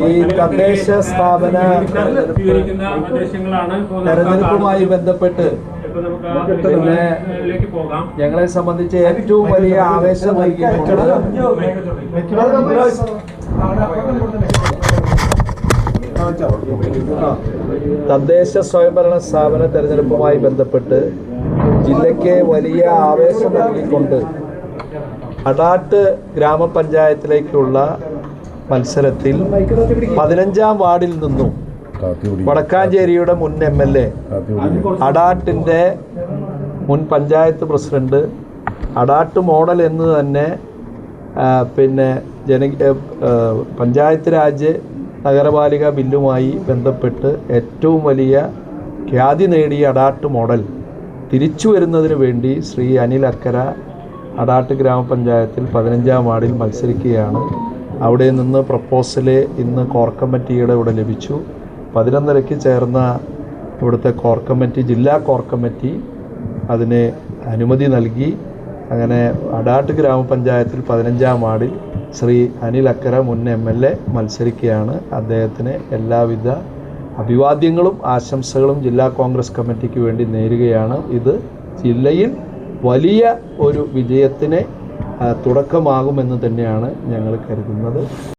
ഈ തദ്ദേശ സ്ഥാപന തെരഞ്ഞെടുപ്പുമായി ബന്ധപ്പെട്ട് പിന്നെ ഞങ്ങളെ സംബന്ധിച്ച് ഏറ്റവും വലിയ ആവേശം നൽകിയിട്ടുണ്ട് തദ്ദേശ സ്വയംഭരണ സ്ഥാപന തെരഞ്ഞെടുപ്പുമായി ബന്ധപ്പെട്ട് ജില്ലയ്ക്ക് വലിയ ആവേശം നൽകിക്കൊണ്ട് അടാട്ട് ഗ്രാമപഞ്ചായത്തിലേക്കുള്ള മത്സരത്തിൽ പതിനഞ്ചാം വാർഡിൽ നിന്നും വടക്കാഞ്ചേരിയുടെ മുൻ എം എൽ എ അടാട്ടിന്റെ മുൻ പഞ്ചായത്ത് പ്രസിഡന്റ് അടാട്ട് മോഡൽ എന്ന് തന്നെ പിന്നെ ജന പഞ്ചായത്ത് രാജ് നഗരപാലിക ബില്ലുമായി ബന്ധപ്പെട്ട് ഏറ്റവും വലിയ ഖ്യാതി നേടിയ അടാട്ട് മോഡൽ തിരിച്ചു വരുന്നതിന് വേണ്ടി ശ്രീ അനിൽ അക്കര അടാട്ട് ഗ്രാമപഞ്ചായത്തിൽ പതിനഞ്ചാം വാർഡിൽ മത്സരിക്കുകയാണ്. അവിടെ നിന്ന് പ്രപ്പോസൽ ഇന്ന് കോർ കമ്മിറ്റിയുടെ ഇവിടെ ലഭിച്ചു. പതിനൊന്നരയ്ക്ക് ചേർന്ന ഇവിടുത്തെ കോർ കമ്മിറ്റി ജില്ലാ കോർ കമ്മിറ്റി അതിന് അനുമതി നൽകി. അങ്ങനെ അടാട്ട് ഗ്രാമപഞ്ചായത്തിൽ പതിനഞ്ചാം വാർഡിൽ ശ്രീ അനിൽ അക്കര മുൻ എം എൽ എ മത്സരിക്കുകയാണ്. അദ്ദേഹത്തിന് എല്ലാവിധ അഭിവാദ്യങ്ങളും ആശംസകളും ജില്ലാ കോൺഗ്രസ് കമ്മിറ്റിക്ക് വേണ്ടി നേരുകയാണ്. ഇത് ജില്ലയിൽ വലിയ ഒരു വിജയത്തിന് തുടക്കമാകുമെന്ന് തന്നെയാണ് ഞങ്ങൾ കരുതുന്നത്.